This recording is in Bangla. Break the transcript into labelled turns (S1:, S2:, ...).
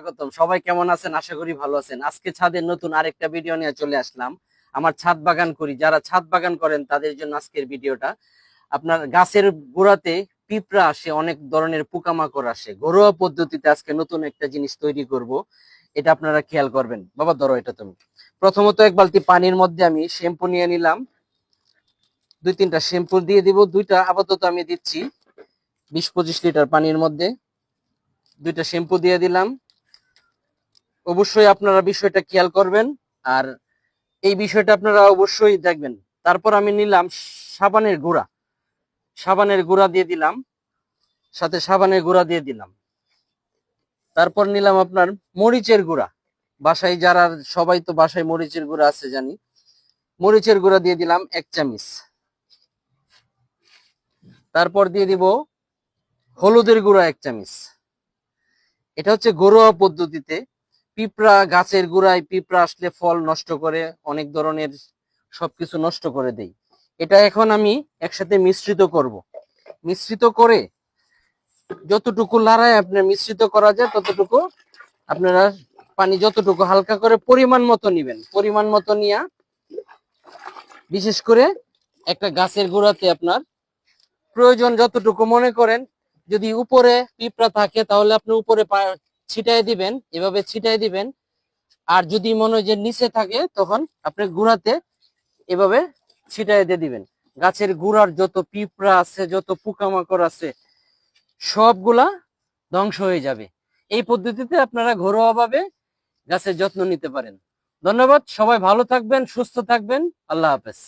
S1: স্বাগতম। সবাই কেমন আছেন? আশা করি ভালো আছেন। আজকে ছাদের নতুন আরেকটা ভিডিও নিয়ে চলে আসলাম। আমার ছাদ বাগান করি। যারা ছাদ বাগান করেন, তাদের জন্য আজকের ভিডিওটা আপনার গাছের গোড়াতে পিঁপড়া আসে, অনেক ধরনের পোকামাকড় আসে। ঘরোয়া পদ্ধতিতে আজকে নতুন একটা জিনিস তৈরি করব। এটা আপনারা খেয়াল করবেন। বাবা, ধরো এটা তুমি। প্রথমত এক বালতি পানির মধ্যে আমি শ্যাম্পু নিয়ে নিলাম। দুই তিনটা শ্যাম্পু দিয়ে দিব। দুইটা আপাতত আমি দিচ্ছি। বিশ পঁচিশ লিটার পানির মধ্যে। দুইটা শ্যাম্পু দিয়ে দিলাম। অবশ্যই আপনারা বিষয়টা খেয়াল করবেন। আর এই বিষয়টা আপনারা অবশ্যই দেখবেন। তারপর আমি নিলাম সাবানের গুঁড়া। সাবানের গুঁড়া দিয়ে দিলাম। সাথে সাবানের গুঁড়া দিয়ে দিলাম। তারপর নিলাম আপনার মরিচের গুঁড়া। বাসায় যারা, সবাই তো বাসায় মরিচের গুঁড়া আছে জানি। মরিচের গুঁড়া দিয়ে দিলাম এক চামিচ। তারপর দিয়ে দিব হলুদের গুঁড়া এক চামিচ। এটা হচ্ছে ঘরোয়া পদ্ধতিতে পিঁপড়া গাছের গোড়ায় পিঁপড়া আসলে ফল নষ্ট করে, অনেক ধরনের সবকিছু নষ্ট করে দেই এটা এখন আমি একসাথে মিশ্রিত করব। মিশ্রিত করে যতটুকু লাড়ায় আপনার মিশ্রিত করা যায়, ততটুকু আপনারা পানি যতটুকু হালকা করে পরিমাণ মতো নিবেন। পরিমাণ মতো নিয়া বিশেষ করে একটা গাছের গোড়াতে আপনার প্রয়োজন যতটুকু মনে করেন, যদি উপরে পিঁপড়া থাকে, তাহলে আপনি উপরে ছিটাই দিবেন, এভাবে ছিটাই দিবেন। আর যদি মনে হয় যে নিচে থাকে, তখন আপনি গুড়াতে এভাবে ছিটাই দিয়ে দিবেন। গাছের গুড়ার যত পিঁপড়া আছে, যত পোকামাকড় আছে, সবগুলা ধ্বংস হয়ে যাবে। এই পদ্ধতিতে আপনারা ঘরোয়াভাবে গাছের যত্ন নিতে পারেন। ধন্যবাদ, সবাই ভালো থাকবেন, সুস্থ থাকবেন। আল্লাহ হাফেজ।